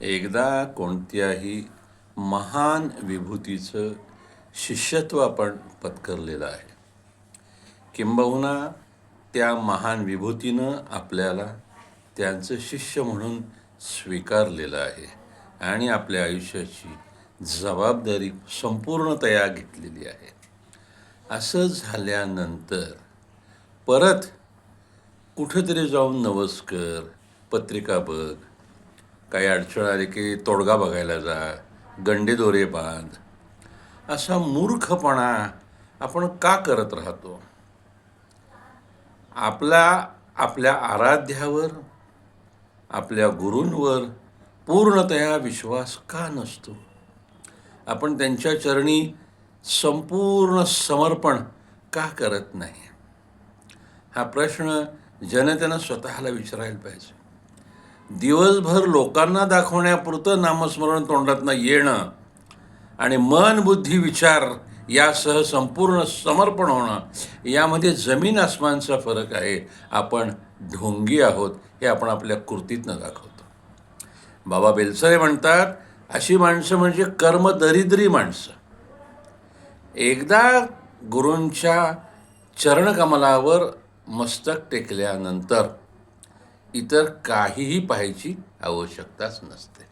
एकदा कोणत्याही महान विभूतीचं शिष्यत्व आपण पत्करलेलं आहे. किंबहुना त्या महान विभूतीनं आपल्याला त्यांचं शिष्य म्हणून स्वीकारलेलं आहे आणि आपल्या आयुष्याची जबाबदारी संपूर्णतया घेतलेली आहे. असं झाल्यानंतर परत कुठंतरी जाऊन नवस कर पत्रिका बघ काही अडचण आली की तोडगा बघायला जा गंडेदोरे बांध. असा मूर्खपणा आपण का करत राहतो? आपला आपल्या आराध्यावर आपल्या गुरूंवर पूर्णतया विश्वास का नसतो? आपण त्यांच्या चरणी संपूर्ण समर्पण का करत नाही? हा प्रश्न जनतेनं स्वतःला विचारायला पाहिजे. दिवसभर लोकांना दाखवण्यापुरतं नामस्मरण तोंडातनं येणं आणि मन बुद्धी विचार यासह संपूर्ण समर्पण होणं यामध्ये जमीन आसमानचा फरक आहे. आपण ढोंगी आहोत हे आपण आपल्या कृतीतनं दाखवतो. बाबा बेलसरे म्हणतात अशी माणसं म्हणजे कर्मदरिद्री माणसं. एकदा गुरूंच्या चरणकमलावर मस्तक टेकल्यानंतर इतर काहीही पाहायची आवश्यकताच नसते.